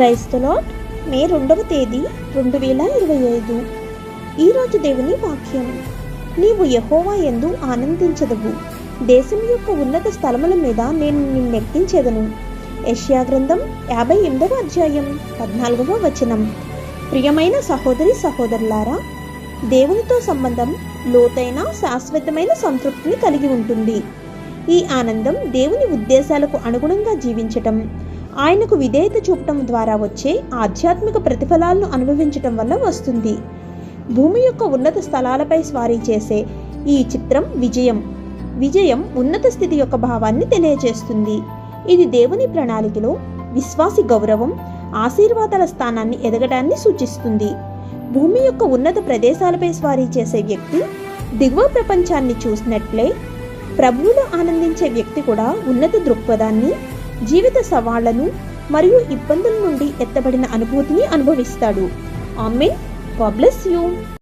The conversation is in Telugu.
క్రైస్తలాట్ మే రెండవ తేదీ రెండు వేల ఇరవై ఐదు. ఈరోజు దేవుని వాక్యం. నీవు యహోవా ఎందు ఆనందించదవు దేశం యొక్క ఉన్నత స్థలముల మీద నేను నిన్నెక్కించెదను యష్యా గ్రంథం యాభై ఎనిమిదవ అధ్యాయం పద్నాలుగవ వచనం. ప్రియమైన సహోదరి సహోదరులారా దేవునితో సంబంధం లోతైన శాశ్వతమైన సంతృప్తిని కలిగి ఉంటుంది. ఈ ఆనందం దేవుని ఉద్దేశాలకు అనుగుణంగా జీవించటం ఆయనకు విధేయత చూపటం ద్వారా వచ్చే ఆధ్యాత్మిక ప్రతిఫలాలను అనుభవించటం వల్ల వస్తుంది. భూమి యొక్క ఉన్నత స్థలాలపై స్వారీ చేసే ఈ చిత్రం విజయం. విజయం ఉన్నత స్థితి యొక్క భావాన్ని తెలియజేస్తుంది. ఇది దేవుని ప్రణాళికలో విశ్వాసి గౌరవం ఆశీర్వాదాల స్థానాన్ని ఎదగడాన్ని సూచిస్తుంది. భూమి యొక్క ఉన్నత ప్రదేశాలపై స్వారీ చేసే వ్యక్తి దిగువ ప్రపంచాన్ని చూసినట్లే ప్రభువులో ఆనందించే వ్యక్తి కూడా ఉన్నత దృక్పథాన్ని జీవిత సవాళ్ళను మరియు ఇబ్బందుల నుండి ఎత్తబడిన అనుభూతిని అనుభవిస్తాడు. ఆమె గాడ్ బ్లెస్ యూ